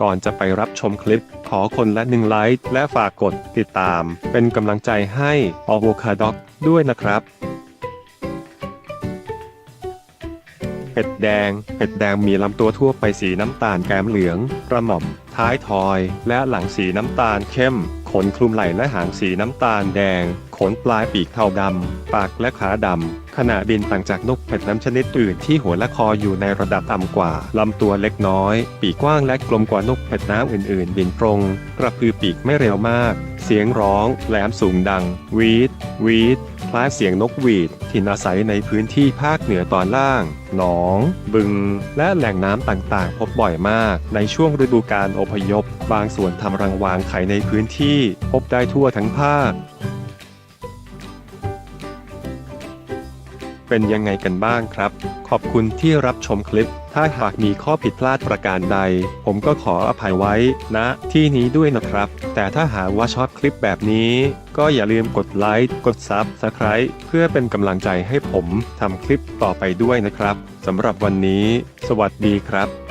ก่อนจะไปรับชมคลิป ขอคนละหนึ่งไลค์และฝากกดติดตาม เป็นกำลังใจให้อโวคาดอกด้วยนะครับ เห็ดแดงเห็ดแดงมีลำตัวทั่วไปสีน้ำตาลแก้มเหลือง กระหม่อม ท้ายทอย และหลังสีน้ำตาลเข้ม ขนคลุมไหล่และหางสีน้ำตาลแดง ขนปลายปีกเทาดำ ปากและขาดำ ขณะบินต่างจากนกเห็ดน้ำชนิดอื่นที่หัวและคออยู่ในระดับต่ำกว่าลำตัวเล็กน้อย ปีกกว้างและกลมกว่านกเห็ดน้ำอื่นๆ บินตรง กระพือปีกไม่เร็วมาก เสียงร้องแหลมสูงดัง วีด วีด คล้ายเสียงนกหวีดที่อาศัยในพื้นที่ภาคเหนือตอนล่าง หนอง บึง และแหล่งน้ำต่างๆ พบบ่อยมาก ในช่วงฤดูการอพยพ บางส่วนทำรังวางไข่ในพื้นที่ พบได้ทั่วทั้งภาค เป็นยังไงกันบ้างครับ ขอบคุณที่รับชมคลิป ถ้าหากมีข้อผิดพลาดประการใด ผมก็ขออภัยไว้ณที่นี้ด้วยนะครับ แต่ถ้าหากว่าชอบคลิปแบบนี้ ก็อย่าลืมกดไลค์กดซับสไคร b ์เพื่อเป็นกำลังใจให้ผมทำคลิปต่อไปด้วยนะครับสำหรับวันนี้ สวัสดีครับ